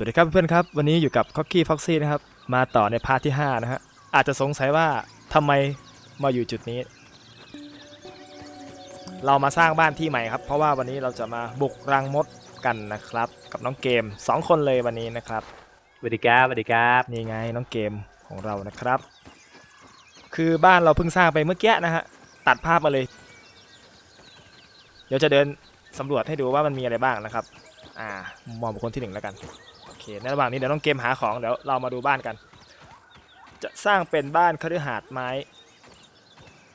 สวัสดีครับเพื่อนๆครับ วันนี้อยู่กับ c o c k y Foxy นะครับ มาต่อในพาร์ทที่ 5 นะฮะ อาจจะสงสัยว่าทำไมมาอยู่จุดนี้ เรามาสร้างบ้านที่ใหม่ครับ เพราะว่าวันนี้เราจะมาบุกรังมดกันนะครับ กับน้องเกม 2 คนเลยวันนี้นะครับสวัสดีครับสวัสดีครับนี่ไงน้องเกมของเรานะครับ คือบ้านเราเพิ่งสร้างไปเมื่อกี้นะฮะตัดภาพมาเลย เดี๋ยวจะเดินสำรวจให้ดูว่ามันมีอะไรบ้างนะครับ อ่ามองบุคคลที่หนึ่งแล้วกันโอเค ในระหว่างนี้เดี๋ยวน้องเกมหาของเดี๋ยวเรามาดูบ้านกัน จะสร้างเป็นบ้านคฤหาสน์ไม้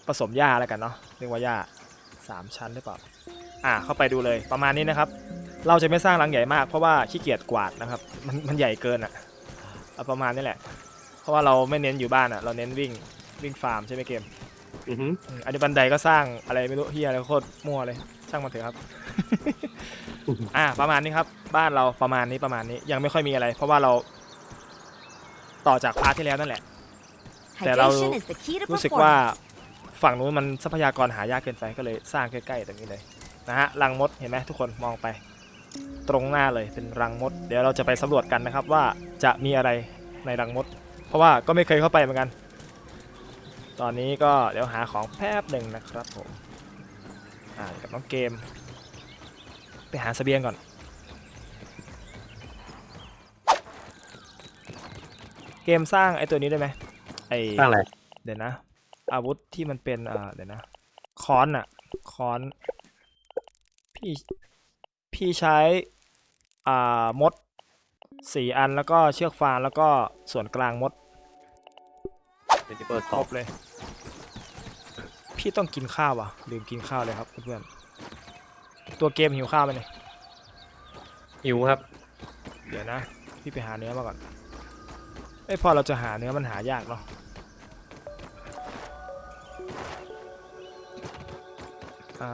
ผสมหญ้าแล้วกันเนาะเรียกว่าหญ้าสามชั้นหรือเปล่าอ่าเข้าไปดูเลยประมาณนี้นะครับ เราจะไม่สร้างหลังใหญ่มากเพราะว่าขี้เกียจกวาดนะครับ มันมันใหญ่เกินอะเอาประมาณนี้แหละ เพราะว่าเราไม่เน้นอยู่บ้านอะ เราเน้นวิ่งวิ่งฟาร์มใช่ไหมเกมอือหืออืมอันนี้บันไดก็สร้างอะไรไม่รู้เฮียอะไรโคตรมั่วเลย ช่างมันเถอะครับ อ่า ประมาณนี้ครับ บ้านเราประมาณนี้ประมาณนี้ ยังไม่ค่อยมีอะไร เพราะว่าเรา ต่อจากพาร์ทที่แล้วนั่นแหละ แต่เรา Hydration is the key to รู้สึกว่า performance. ฝั่งนู้นมันทรัพยากรหายากเกินไปก็เลยสร้างใกล้ๆตรงนี้เลยนะฮะรังมดเห็นไหมทุกคนมองไป ตรงหน้าเลยเป็นรังมด เดี๋ยวเราจะไปสำรวจกันนะครับ ว่าจะมีอะไรในรังมด เพราะว่าก็ไม่เคยเข้าไปเหมือนกัน ตอนนี้ก็เดี๋ยวหาของแป๊บหนึ่งนะครับผมอ่ากับน้องเกม ไปหาเสบียงก่อน เกมสร้างไอ้ตัวนี้ได้ไหมไอสร้างอะไร เดี๋ยวนะ อาวุธที่มันเป็นอ่าเดี๋ยวนะค้อนอะค้อนพี่พี่ใช้อ่ามดสี่อันแล้วก็เชือกฟางแล้วก็ส่วนกลางมดเป็นที่เปิดคสรอบบเลย พี่ต้องกินข้าวอะลืมกินข้าวเลยครับเพื่อนๆ ตัวเกมหิวข้าวไหมเนี่ยหิวครับ เดี๋ยวนะ พี่ไปหาเนื้อมาก่อนไอ้ยพอเราจะหาเนื้อมันหายากเนาะอ่า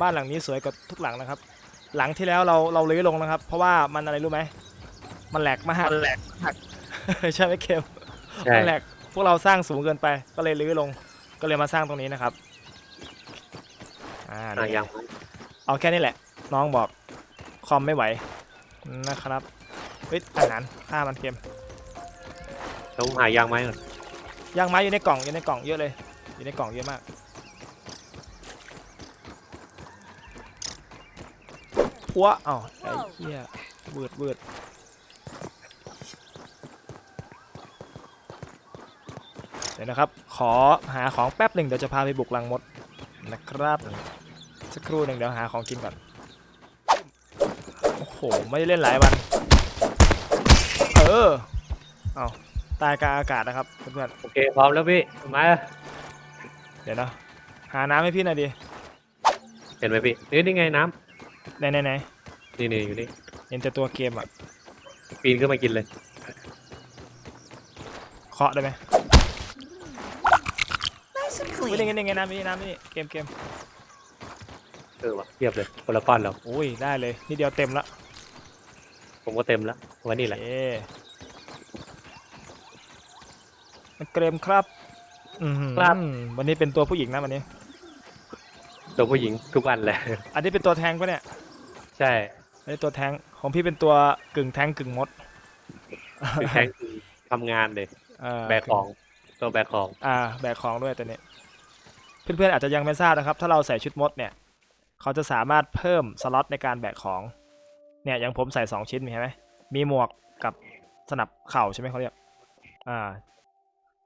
บ้านหลังนี้สวยกว่าทุกหลังนะครับ หลังที่แล้วเราเราลื้อลงนะครับ เพราะว่ามันอะไรรู้ไหม มันแหลกมากมันแหลกใช่ไหมเคมใช่ มันแหลกพ วกเราสร้างสูงเกินไปก็เลยลื้อลงก็เลยมาสร้างตรงนี้นะครับอ่าอะนี่ยังเอาแค่นี้แหละ น้องบอกคอมไม่ไหวนะครับเฮ้ยอาหารฆ่ามันเค็มต้องหายางไหมก่อนย่างไม้อยู่ในกล่องอยู่ในกล่องเยอะเลย อยู่ในกล่องเยอะมาก พัวอ้าวไอ้เหี้ยเบืดเบืด ดี๋ยวนะครับ ขอหาของแป๊บหนึ่งเดี๋ยวจะพาไปบุกลังมดนะครับ สักครู่หนึ่งเดี๋ยวหาของกินก่อน โอ้โห ไม่ได้เล่นหลายวัน เออ เอาตายกลางอากาศนะครับเพื่อนโอเคพร้อมแล้วพี่มาๆเดี๋ยวนะหาน้ำให้พี่หน่อยดิเห็นไหมพี่นี่นี่ไงน้ไหนไหนไหนำนี่นี่อยู่นี่เห็นแต่ตัวเกมอะปีนขึ้นมากินเลยเคาะได้ไหม Nice and ไม่ได้ clean. ไงนี่ไงน้ำนี่น้ำนี่เกมเกมเออว่ะเทียบเลยคนละก้อนแล้วโอ้ยได้เลยนี่เดียวเต็มละผมก็เต็มแล้ววันนี้แหละเอ๊มันเกรมครับอือหือวันนี้เป็นตัวผู้หญิงนะวันนี้ ตัวผู้หญิงทุกวันแหละอันนี้เป็นตัวแทงปะเนี่ยใช่อันนี้ตัวแทงของพี่เป็นตัวกึ่งแทงกึ่งมดคือแทงคือทำงานเลยเออแบกของตัวแบกของอ่าแบกของด้วยตัวนี้ เพื่อนๆอาจจะยังไม่ทราบนะครับ ถ้าเราใส่ชุดมดเนี่ย เขาจะสามารถเพิ่มสล็อตในการแบกของ เนี่ยอย่างผมใส่ 2 ชิ้นมีเห็นไหมมีหมวกกับสนับเข่าใช่ไหมเขาเรียก อ่า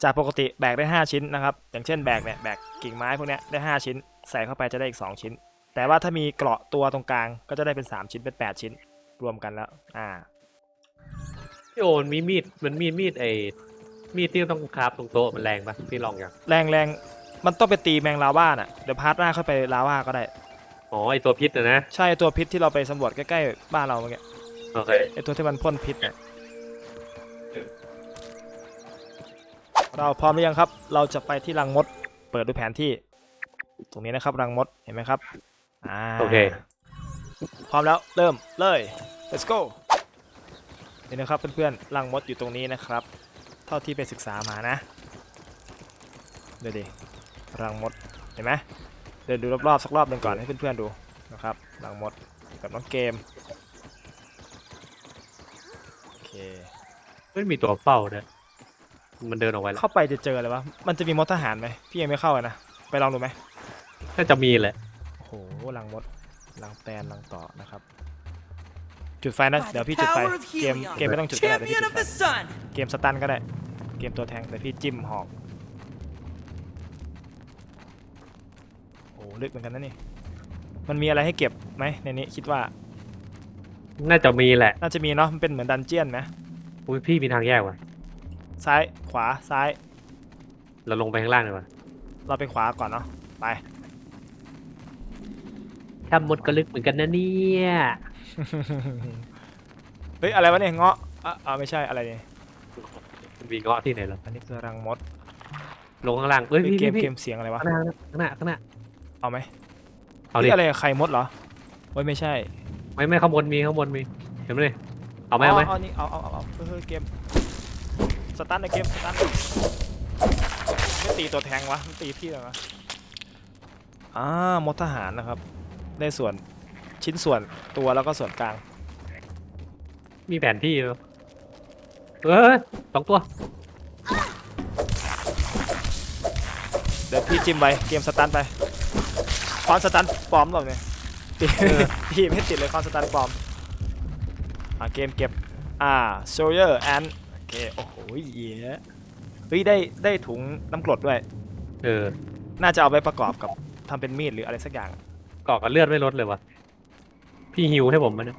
จากปกติแบกได้ 5 ชิ้นนะครับ อย่างเช่นแบกเนี่ยแบกกิ่งไม้พวกเนี้ยได้ 5 ชิ้น ใส่เข้าไปจะได้อีก 2 ชิ้น แต่ว่าถ้ามีเกราะตัวตรงกลางก็จะได้เป็น 3 ชิ้นเป็น 8 ชิ้น รวมกันแล้ว อ่าพี่โอนมีมีดมันมีมีดไอ้มีดที่ต้องคราบตรงโต๊ะมันแรงปะพี่ลองยังแรงแรง มันต้องไปตีแมงลาว่าน่ะเดี๋ยวพาร์ทหน้าค่อยไปลาว่าก็ได้ อ๋อไอตัวพิษนะนะ ใช่ตัวพิษที่เราไปสำรวจใกล้ๆบ้านเราเมื่อกี้โอเค ไอตัวที่มันพ่นพิษเนี่ยเราพร้อมหรือยังครับ เราจะไปที่รังมด เปิดดูแผนที่ ตรงนี้นะครับรังมดเห็นไหมครับอ่าโอเค พร้อมแล้วเริ่มเลย let's go นี่นะครับเพื่อนๆรังมดอยู่ตรงนี้นะครับ เท่าที่ไปศึกษามานะ เดี๋ยวดิ รังมดเห็นไหมเดินดูรอบๆสักรอบหนึ่งก่อนให้เพื่อนๆดูนะครับหลังมดกับน้องเกมโอเคไม่มีตัวเฝ้าด้วยมันเดินออกไปแล้วเข้าไปจะเจออะไรวะมันจะมีมดทหารไหมพี่ยังไม่เข้าอะนะไปลองดูไหมน่าจะมีแหละโอ้โหหลังมดหลังแตนหลังต่อนะครับ จุดไฟนะเดี๋ยวพี่จุดไฟเกมเกมไม่ต้องจุดก็ได้เดี๋ยวพี่ Champion จุ of ดไฟ the sun! เกมสตันก็ได้ เกมตัวแทงแต่พี่จิ้มหอก ลึกเหมือนกันนะนี่มันมีอะไรให้เก็บไหมในนี้คิดว่า น่าจะมีแหละ น่าจะมีเนาะมันเป็นเหมือนดันเจียนไหมอุ้ยพี่มีทางแยกว่ะ ซ้ายขวาซ้ายเราลงไปข้างล่างดีกว่าเราไปขวาก่อนเนาะไป ถ้ามดก็ลึกเหมือนกันนะเนี่ยเฮ้ยอะไรวะเนี่ยเงาะอะอ่าไม่ใช่อะไรเนี่ยมันมีเงาะที่ไหนหรออันนี้คือรังมดลงข้างล่างเอ้ยเฮ้ยพี่เกมพี่เกมเสียงอะไรวะข้างหน้าข้างหน้าข้างหน้า เอาไหมเอาเฮ้ดิยอะไรไข่มดเหรอเฮ้ยไม่ใช่ไม่ไม่ข้างบนมีข้างบนมีเห็นไหมเลยเอาไหมเอาไหมเอานี่เอาเอาเอาเอาเฮ้ยเกมสตันนะเกมสตันไม่ตีตัวแทงวะมันตีพี่เลยวะอ่ามดทหารนะครับ ได้ส่วนชิ้นส่วนตัวแล้วก็ส่วนกลาง มีแผนที่เหรอเอ้ยสองตัวเดี๋ยวพี่จิ้มไปเกมสตันไป คอนสตันปลอมหรอเนี่ยตีพี่ไม่ติดเลยคอนสตันปลอมอ่าเกมเก็บ อ่าโซเยอร์แอนโอเคโอ้โหเหี้ยเฮ้ยได้ได้ถุงน้ำกรดด้วย เออ น่าจะเอาไปประกอบกับทำเป็นมีดหรืออะไรสักอย่างเกาะกับเลือดไม่ลดเลยวะพี่ฮิวให้ผมมันย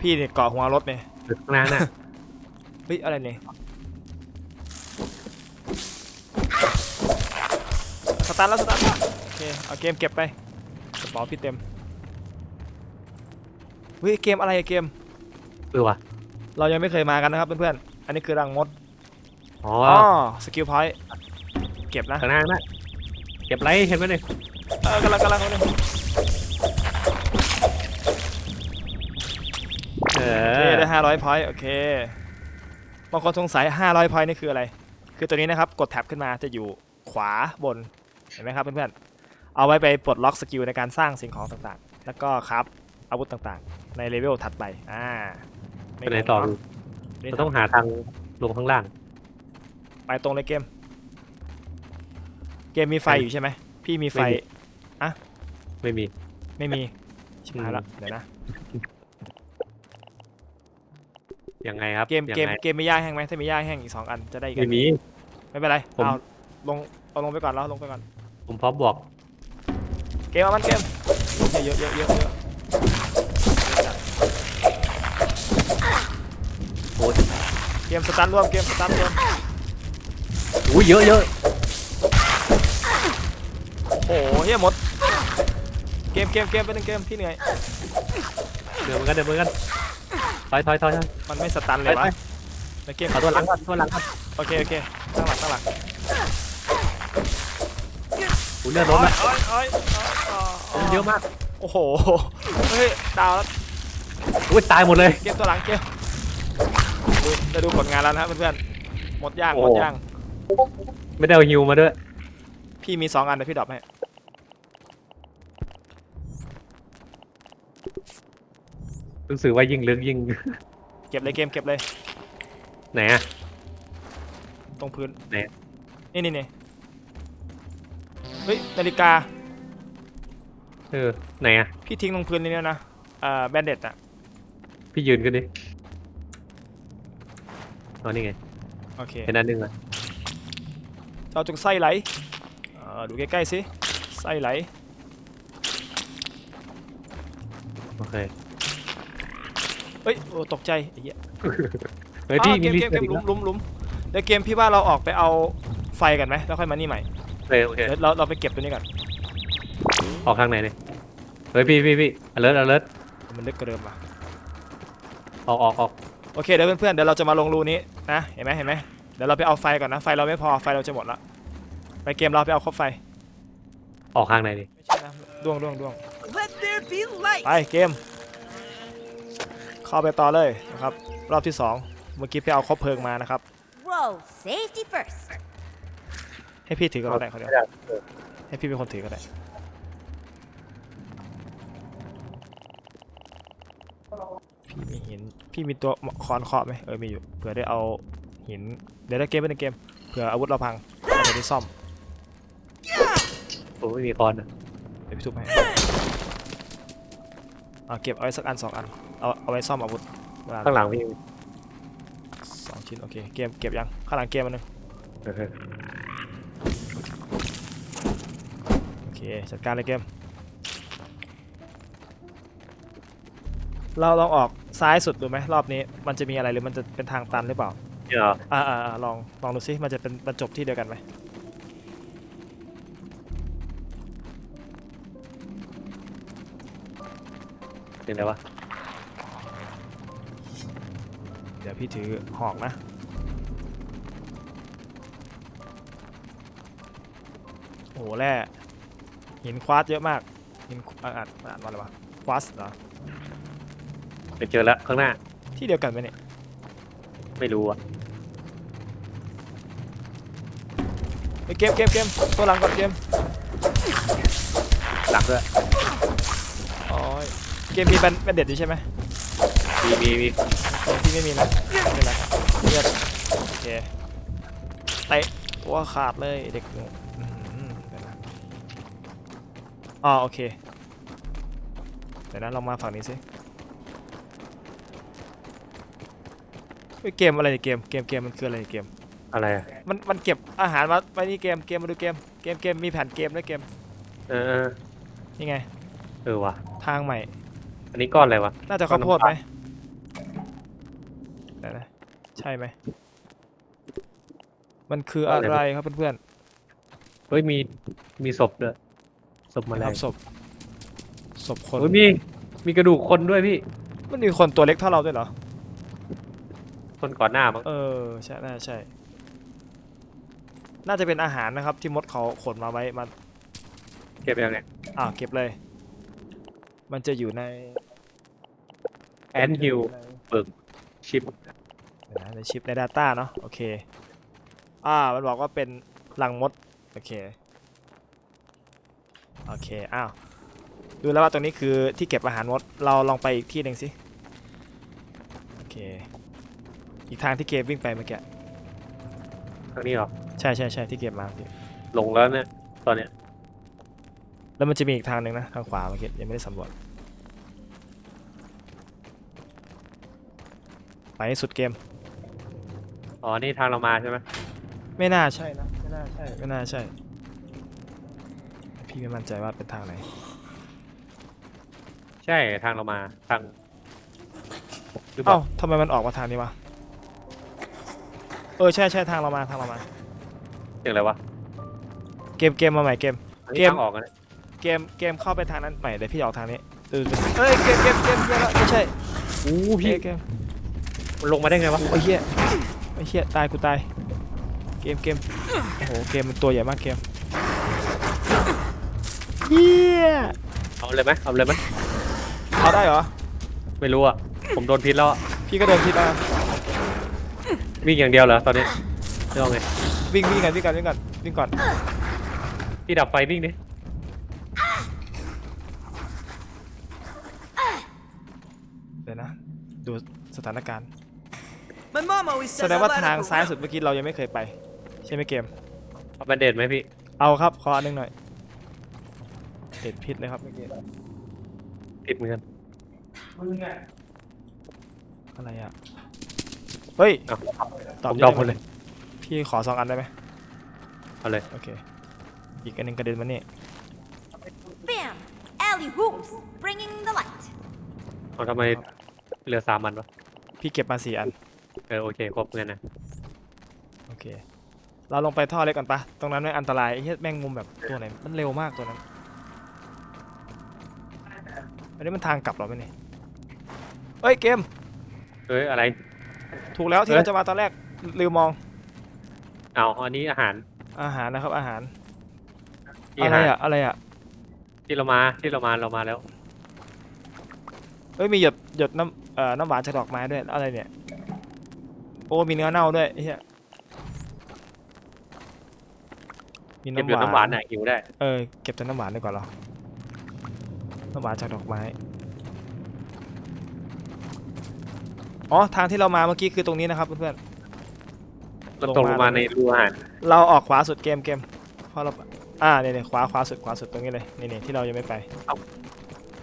พี่เนี่ยเกาะหัวรถเนี่ยหรือข้างหน้าน่ะเฮ้ยอะไรเนี่ยสตาร์ทแล้วสตาร์ทแล้วโอเคเอาเกมเก็บไปกระเป๋าพี่เต็มเฮ้ยเกมอะไรอะเกม เออว่ะเรายังไม่เคยมากันนะครับเพื่อนๆ อันนี้คือรังมด อ๋ออ๋อสกิลพอยต์เก็บนะข้างหน้าน่ะเก็บไรเห็นไหมเนี่ยเออกำลังกำลังกำลังเอโอเคอได้ห้าร้อยพอยต์โอเคบางคนสงสัยห้าร้อยพอยต์นี่คืออะไร คือตัวนี้นะครับ กดแท็บขึ้นมาจะอยู่ขวาบน เห็นไหมครับเพื่อนๆ เอาไว้ไปปลดล็อกสกิลในการสร้างสิ่งของต่างๆ แล้วก็ครับอาวุธต่างๆ ในเลเวลถัดไปอ่าไปไหนต่อม่ดูงงเราต้องหาทางลงข้างล่าง ไปตรงเลยเกม เกมมีไฟอยู่ใช่ไหมพี่มีไฟไม่มี ไม่มีชิบหายละอืมเดี๋ยวนะยังไงครับเกมยังเกมไงเกมมีหญ้าแห้งไหมถ้ามีหญ้าแห้งอีกสองอันจะได้อีกอัไม่นมีไม่เป็นไรผมเอาลงเอาลงไปก่อนแล้วลงไปก่อนผมพร้อมบอก เกมเอามันเกมเยอะเยอะเยอะเยอะโอ้ยเกมสตันรวมเกมสตันรวมอุ้ยเยอะเยอะโอ้โหเฮียหมด เกมเกมเกมเป็นงเกมพี่เหนื่อยเดี๋ยวเหมือนกันเดี๋ยวเหมือนกันถอยถอยถอยถอยมันไม่สตันเลยวะไปในเกมเอตัวหลังก่อนตัวหลังก่อนโอเคโอเคตั้งหลักตั้งหลัก อุ้ยเลือดล้นละโอ้ยโอ้ยโอ้ยโอ้ยเยอะมากโอ้โห เฮ้ย ดาวแล้วอุ้ยตายหมดเลย เกมตัวหลังเกมดูจะดูผลงานแล้วนะครับเพื่อนๆ หมดย่างโอ้หมดย่าง ไม่ได้เอาฮิวมาด้วย พี่มีสองอันเดี๋ยวพี่ดรอปให้ รู้สึกว่ายิ่งลึกยิ่ง เก็บเลยเกมเก็บเลย ไหนอะตรงพื้นไหนนี่นี่นี่ เฮ้ยนาฬิกาเออไหนอะพี่ทิ้งลงพื้นนี่แล้วนะอ่าแบนเด็ดอะพี่ยืนขึ้นดิอ๋อนี่ไงโอเคเป็นอันหนึงอะเจ้าจงไส้ไหลเอ่อดูใกล้ๆสิไส้ไหลโอเคเฮ้ยโอ้ตกใจไอ้เหี้ยเฮ้ยพี่อ้าวเกมีมลิเกสมต์เกมอีกหลุแล้มวหลุมหลุมเดี๋ยวเกมพี่ว่าเราออกไปเอาไฟกันไหมแล้วค่อยมานี่ใหม่โอ เคโอเคเดี๋ยวเราเราไปเก็บตัวนี้ก่อนออกทางไหนเนี่ยเฮ้ยพี่พี่พี่ alert alert มันลึกกว่าเดิมว่ะออกออกออกโอเคเดี๋ยวเพื่อนๆเดี๋ยวเราจะมาลงรูนี้นะเห็นไหมเห็นไหมเดี๋ยวเราไปเอาไฟก่อนนะไฟเราไม่พอไฟเราจะหมดละไปเกมเราไปเอาครบไฟออกทางไหนดิไม่ใช่นะดวงดวงดวง Let there be light! ไปเกม เข้าไปต่อเลยนะครับ รอบที่2เมื่อกี้ไปเอาคบเพลิงมานะครับ Whoa, safety first. ให้พี่ถือก็ได้ขนเดียวให้พี่เป็นคนถือก็ได้พี่มีหินพี่มีตัวคอนเคาะไหมเออมีอยู่เผื่อได้เอาหินเดี๋ยวได้เกมเป็นเกมเผื่ออาวุธเราพังเราจะได้ซ่อมผมไม่มีคอนเดี๋ยวพี่ทุบให้เอาเก็บเอาไว้สักอันสองอันเอาเอาไว้ซ่อมอาวุธข้างหลังพี่สองชิ้นโอเคเกมเก็บยังข้างหลังเกมมันนึง จัดการเลยเกม เราลองออกซ้ายสุดดูไหมรอบนี้ มันจะมีอะไรหรือมันจะเป็นทางตันหรือเปล่า เนี่ยเหรออ่าอ่าอ่าลองลองดูซิมันจะเป็นบรรจบที่เดียวกันไหมเป็นไรวะเดี๋ยวพี่ถือหอกนะ โอ้โหแร่ หินควาร์ตเยอะมากหินอ่านอ่านอ่านว่าอะไรวะควาร์ตเหรอไปเจอแล้วข้างหน้าที่เดียวกันไหมเนี่ยไม่รู้อะไปเกมเกมเกมตัวหลังก่อนเกมหลักด้วยอ๋อเกมมีแบนแบนเด็ดอยู่ใช่ไหมมีมีมีเออพี่ไม่มีนะไม่เป็นไรเลือดโอเคเตะตัวขาดเลยเด็กหนูอื้ อ๋อโอเค เดี๋ยวนะเรามาฝั่งนี้สิเฮ้ยเกมอะไรเนี่ยเกมเกมเกมมันคืออะไรเนี่ยเกม อะไรอะมันมันเก็บอาหารมาไว้นี่เกมเกมมาดูเกมเกมเกมมีแผ่นเกมด้วยเกมเออเออนี่ไง เออว่ะ ทางใหม่ อันนี้ก้อนอะไรวะ น่าจะข้าวโพดไหมเดี๋ยวนะใช่ไหมมันคืออะไรครับเพื่อนเฮ้ยมีมีศพด้วย ศพๆแมาคแล้รัวบศพศพคนเฮ้ยมีมีกระดูกคนด้วยพี่ มันมีคนตัวเล็กเท่าเราด้วยเหรอ คนก่อนหน้ามั้งเออใช่น่าใช่ น่าจะเป็นอาหารนะครับที่มดเขาขนมาไว้มาเก็บยังเนี่ยอ่าเก็บเลย มันจะอยู่ในแอนฮิลชิปเดี๋ยวนะในชิปใน Data เนาะโอเค อ่า มันบอกว่าเป็นรังมด โอเค โอเค อ้าว ดูแล้วว่าตรงนี้คือที่เก็บอาหารมด เราลองไปอีกที่หนึ่งสิ โอเค อีกทางที่เกมวิ่งไปเมื่อกี้ ทางนี้เหรอ ใช่ใช่ใช่ที่เก็บมาเมื่อกี้ลงแล้วเนี่ย ตอนเนี้ย แล้วมันจะมีอีกทางหนึ่งนะ ทางขวาเมื่อกี้ยังไม่ได้สำรวจ ไปให้สุดเกม อ๋อ นี่ทางเรามาใช่ไหมไม่น่าใช่นะ ไม่น่าใช่ ไม่น่าใช่ พี่ไม่มั่นใจว่าเป็นทางไหน ใช่ทางเรามาทางหรือเปล่าเอ้าทำไมมันออกมาทางนี้วะ เออใช่ใช่ทางเรามาทางเรามา เสียงอะไรวะเกมเกมมาใหม่เกม อันนี้เกม ทางออกกันยเกมเกมเข้าไปทางนั้นใหม่เดี๋ยวพี่ออกทางนี้เออเอ้ยเกมเกมเกมเกมแล้วไม่ใช่อู้พี่พี่เกมมันลงมาได้ไงวะโอ้ยเหี้ยไอ้เหี้ยตายกูตาย เกมเกมโอ้โหเกมมันตัวใหญ่มากเกม เหี้ยเอาเลยไหมเอาเลยไหมเอาได้เหรอ ไม่รู้อะ ผมโดนพิษแล้วอะพี่ก็เดินพิษมาวิ่งอย่างเดียวเหรอตอนนี้ไม่ต้องไง วิ่งวิ่งกันวิ่งกันวิ่งกันวิ่งก่อนพี่ดับไฟวิ่งดิเดี๋ยวนะ ดูสถานการณ์ My mom always แส says ด I งว่า light ทาง up a ซ้าย room. สุดเมื่อกี้เรายังไม่เคยไป ใช่ไหมเกม เอาแบนเดดไหมพี่ เอาครับขออันหนึงหน่อย เด็ดพิษเลยครับเมื่อกี้ติดเหมือนกัน อะไรอะ เฮ้ยเอาตอบผมเยดออะกหมดจังเลเลยยพี่ขอสองอันได้ไหมเอาเลย โอเค อีกอันหนึงกระเด็นมานี่ Bam! Alley hoops, bringing the light. เอาทำไมเหลือสามอันวะ พี่เก็บมาสี่อัน เออโอเคครบเงินนะโอเค เราลงไปท่อเล็กก่อนปะ ตรงนั้นไม่งอันตรายไอ้เหี้ยแม่งมุมแบบตัวไหน มันเร็วมากตัวนั้นอั นนี้มันทางกลับเหรอไม่เนี่ยเอ้ยเกม เอ้ยอะไร ถูกแล้วที่เอ้ย เราจะมาตอนแรกลืมมองเอาอันนี้อาหารอาหารนะครับ อาหารที่อะไรอาหารอะอะไรอะที่เรามาที่เรามาเรามาแล้ว เอ้ยมีหยดหยดน้ำเอ่อน้ำหวานจากดอกไม้ด้วยอะไรเนี่ยโอ้มีเนื้อเน่าด้วยไอ้เหี้ยมีเก็บน้ำเหลือหวานน้ำหวานน่ะหิวได้ เออเก็บแต่น้ำหวานดีกว่าเหรอ น้ำหวานจากดอกไม้ อ๋อ ทางที่เรามาเมื่อกี้คือตรงนี้นะครับเพื่อนมันตกลงมาในรูอาหารๆเราออกขวาสุดเกมเกมเพราะเรา อ่าเนี่ยเนี่ยขวาขวาสุดขวาสุดตรงนี้เลยนี่นี่ที่เรายังไม่ไป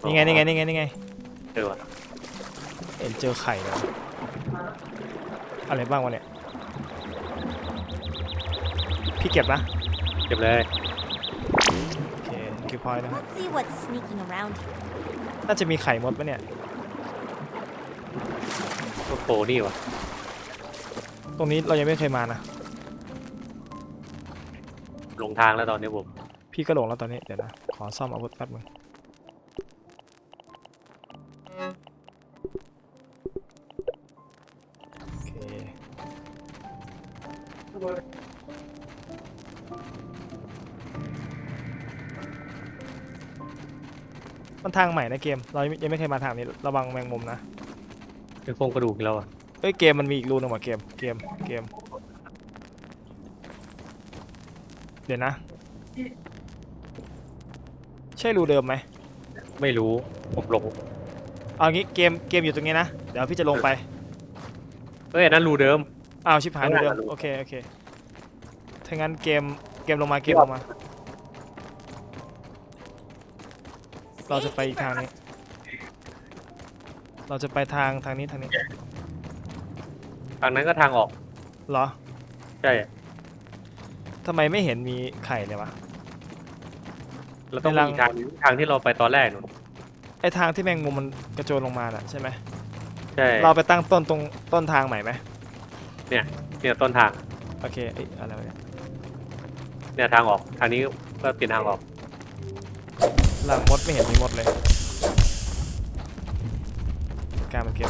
นี่ไงนี่ไงนี่ไงนี่ไงเจอว่ะเห็นเจอไข่แล้วอะไรบ้างวะเนี่ย พี่เก็บนะ เก็บเลยโอเคคิวพอยต์นะครับ Let's see what's sneaking around here. น่าจะมีไข่มดปะเนี่ยโอ้โหนี่ว่ะตรงนี้เรายังไม่เคยมานะ หลงทางแล้วตอนนี้ผมพี่ก็หลงแล้วตอนนี้ เดี๋ยวนะ ขอซ่อมอาวุธแป๊บนึง มันทางใหม่นะเกม เรายังไม่เคยมาทางนี้ระวังแมงมุมนะเป็นโครงกระดูกอีกแล้วอะเอ้ยเกมมันมีอีกรูหนึงว่ะเกมเกมเกม เดี๋ยวนะ ใช่รูเดิมไหมไม่รู้ผมหลงเอางี้เกมเกมอยู่ตรงนี้นะ เดี๋ยวพี่จะลงไปเอ้ยอันนั้นรูเดิม อ้าวชิบหายข้างรูล่างเดิมอะรูโอเคโอเคถ้างั้นเกมเกมลงมาเกมลงมา เราจะไปอีกทางนี้ เราจะไปทางทางนี้ทางนี้ทางนั้นก็ทางออกเหรอใช่ทำไมไม่เห็นมีไข่เลยวะแล้วต้องในรัมีงอีกทางนึงทางที่เราไปตอนแรกนู่นไอทางที่แมงมุมมันกระโจนลงมาน่ะใช่ไหมใช่เราไปตั้งต้นตรงต้นทางใหม่ไหมเนี่ยต้นทางโอเคเอ้ยอะไรวะเนี่ยเนี่ยทางออกทางนี้ก็เป็นทางออก หลังมดไม่เห็นมีมดเลยการมันเก็บ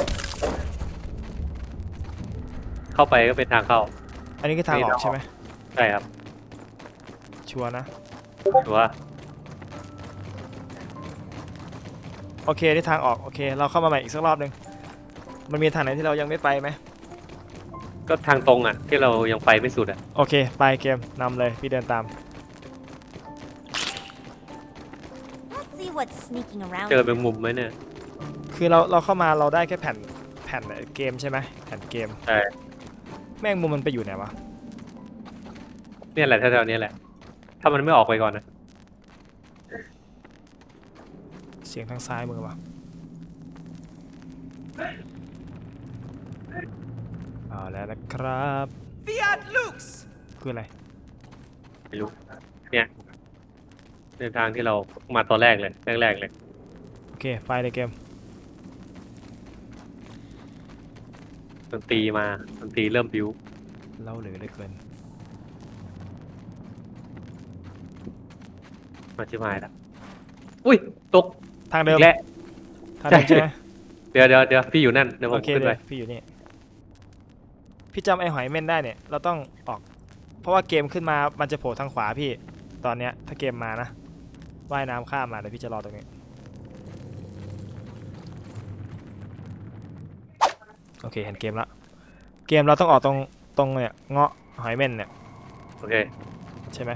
เข้าไปก็เป็นทางเข้า อันนี้คือทางออกใช่ไหมใช่ครับชัวร์นะถือว่าโอเคที่ทางออกโอเค เราเข้ามาใหม่อีกสักรอบหนึ่งมันมีทางไหนที่เรายังไม่ไปไหมก็ทางตรงอะ ที่เรายังไปไม่สุดอะ โอเค ไปเกมนำเลย พี่เดินตาม what's sneaking around เจอ here. เป็นมุมไหมเนี่ย คือเราเราเข้ามาเราได้แค่แผ่นแผ่นเกมใช่ไหมแผ่นเกมใช่ แม่งมุมมันไปอยู่ไหนวะเนี่ยแหละแถวๆเนี้ยแหละ ถ้ามันไม่ออกไปก่อนนะ เสียงทางซ้ายมือวะเอาแล้วนะครับ Fiat Lux! คืออะไรไม่รู้เนี่ย ในทางที่เรามาตอนแรกเลยแรกๆเลย โอเค ไฟในเกม ดนตรีมาดนตรีเริ่มบิวเล่าเหลือเหลยเกิน มาชิมายแล้วอุ้ย ตกทางอีเดิมกแล้ว ทางเดิมใช่ใช่ไหมเดี๋ยวเดี๋ยวเดี๋ยวพี่อยู่นั่น เดี๋ยวผโอมเคขึ้นเลไปยพี่อยู่นี่ พี่จำไอ้หอยเม่นได้เนี่ย เราต้องออก เพราะว่าเกมขึ้นมามันจะโผล่ทางขวาพี่ ตอนเนี้ย ถ้าเกมมานะ ว่ายน้ำข้ามมาเดี๋ยวพี่จะรอตรงนี้ โอเคเห็นเกมละ เกมเราต้องออกตรงตรงเนี่ยเงาะหอยเม่นเนี่ย โอเค ใช่ไหม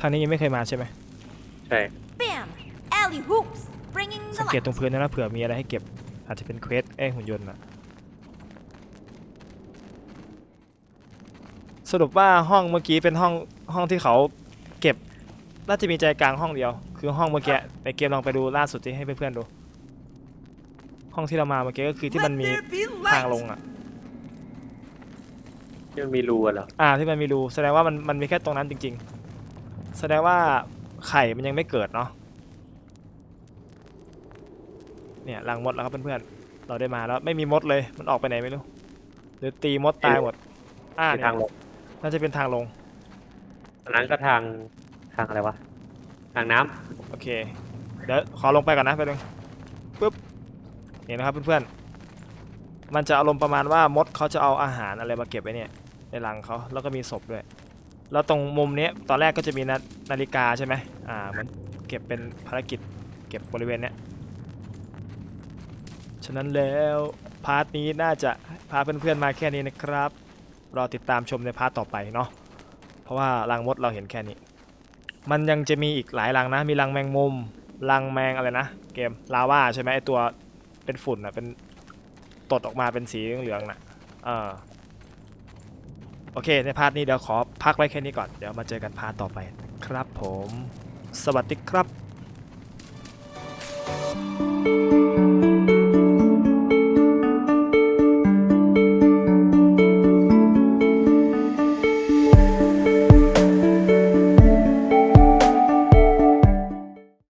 ทางนี้ยังไม่เคยมาใช่ไหม ใช่ Bam! Alley hoops! Bringing สัง the เกต light. ตรงพื้นด้วยนะเผื่อมีอะไรให้เก็บอาจจะเป็นเควสไอ้หุ่นยนต์อะ สรุปว่าห้องเมื่อกี้เป็นห้องห้องที่เขาเก็บน่าจะมีใจกลางห้องเดียว คือห้องเมื่อกี้ในเกมลองไปดูล่าสุดที่ให้เพื่อนๆดู ห้องที่เรามาเมื่อกี้ก็คือที่มัน Let มี there be ทาง light! ลงอะที่มันมีรูอะเหรออ่าที่มันมีรูแสดงว่ามันมันมีแค่ตรงนั้นจริง ๆ แสดงว่าไข่มันยังไม่เกิดเนาะเนี่ยรังมดแล้วครับเพื่อนๆเราได้มาแล้วไม่มีมดเลยมันออกไปไหนไม่รู้หรือตีมดตายหมดอ่าเป็นเนี่ยทางลง น่าจะเป็นทางลง อันนั้นก็ทางทางอะไรวะ ทางน้ำโอเค เดี๋ยวขอลงไปก่อนนะไปบนึงปุ๊บนี่นะครับเพื่อนๆ มันจะอารมณ์ประมาณว่ามดเขาจะเอาอาหารอะไรมาเก็บไว้เนี่ยในรังเขาแล้วก็มีศพด้วย แล้วตรงมุมเนี้ยตอนแรกก็จะมีนานาฬิกาใช่ไหมอ่ามันเก็บเป็นภารกิจเก็บบริเวณเนี้ย ฉะนั้นแล้วพาร์ทนี้น่าจะพาเพื่อนๆมาแค่นี้นะครับ รอติดตามชมในพาร์ทต่อไปเนาะเพราะว่ารังมดเราเห็นแค่นี้ มันยังจะมีอีกหลายรังนะ มีรังแมงมุมรังแมงอะไรนะเกมลาว่าใช่ไหมไอตัวเป็นฝุ่นอะเป็นตดออกมาเป็นสีเหลืองๆน่ะเออโอเค ในพาร์ทนี้เดี๋ยวขอพักไว้แค่นี้ก่อน เดี๋ยวมาเจอกันพาร์ทต่อไปครับผม สวัสดีครับ